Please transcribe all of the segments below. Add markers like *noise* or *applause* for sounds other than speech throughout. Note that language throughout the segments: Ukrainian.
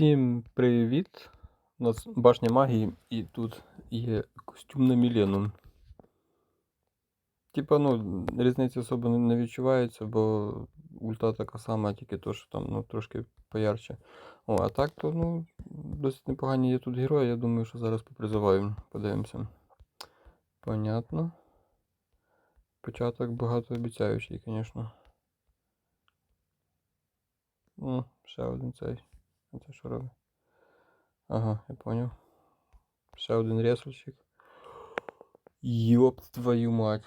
Всім привіт! У нас башня магії і тут є костюм на Мілену. Типа, ну, різниці особо не- відчувається, бо ульта така сама, тільки то, що там ну, трошки поярче. О, а так то, ну, досить непогані є тут герої, я думаю, що зараз попризиваю. Подивимося. Понятно. Початок багатообіцяючий, звісно. О, ще один цей. А це що? Ага, я понял. Ще один ресурсик. Ёб твою мать.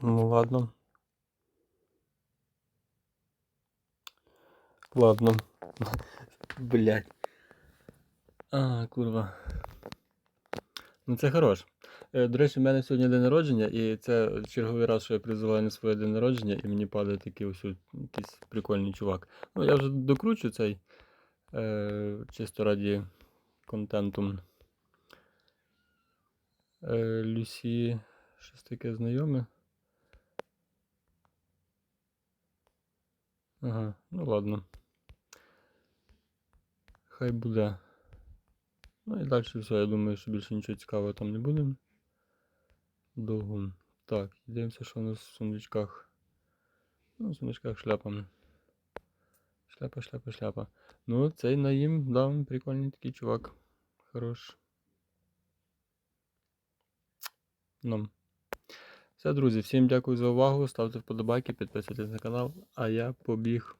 Ну ладно. Ладно. *laughs* Блять. А, курва. Ну це хорош. Е, До речі, в мене сьогодні день народження, і це черговий раз, що я призиваю на своє день народження, і мені падає такий ось якийсь прикольний чувак. Ну, я вже докручу цей е, чисто раді контенту. Е, Люсі, щось таке знайоме. Ага, ну ладно. Хай буде. Ну і далі все, я думаю, що більше нічого цікавого там не буде. Довго. Так, дивимося, що у нас в сундучках. Ну, в сундучках шляпа. Шляпа, шляпа, шляпа. Ну, цей наїм, да, прикольний такий чувак. Хорош. Ну. Все, друзі, всім дякую за увагу. Ставте вподобайки, підписуйтесь на канал, а я побіг.